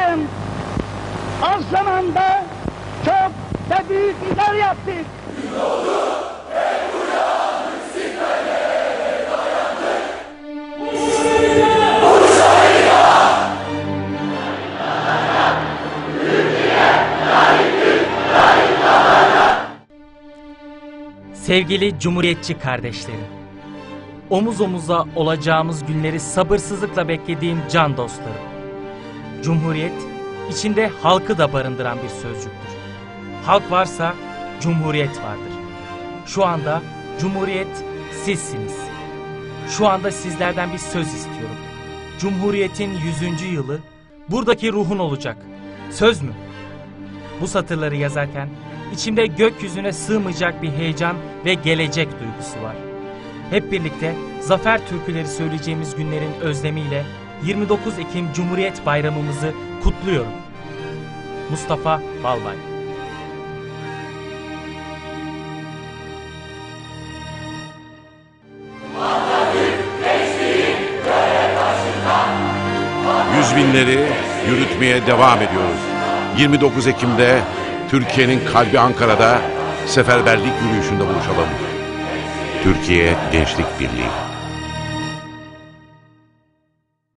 ederim. Az zamanda çok ve büyük işler yaptık. Sevgili Cumhuriyetçi kardeşlerim, omuz omuza olacağımız günleri sabırsızlıkla beklediğim can dostlarım. Cumhuriyet, içinde halkı da barındıran bir sözcüktür. Halk varsa Cumhuriyet vardır. Şu anda Cumhuriyet sizsiniz. Şu anda sizlerden bir söz istiyorum. Cumhuriyetin 100. yılı buradaki ruhun olacak. Söz mü? Bu satırları yazarken içimde gökyüzüne sığmayacak bir heyecan ve gelecek duygusu var. Hep birlikte zafer türküleri söyleyeceğimiz günlerin özlemiyle 29 Ekim Cumhuriyet Bayramımızı kutluyorum. Mustafa Balbay Yüz binleri yürütmeye devam ediyoruz. 29 Ekim'de Türkiye'nin kalbi Ankara'da seferberlik yürüyüşünde buluşalım. Türkiye Gençlik Birliği.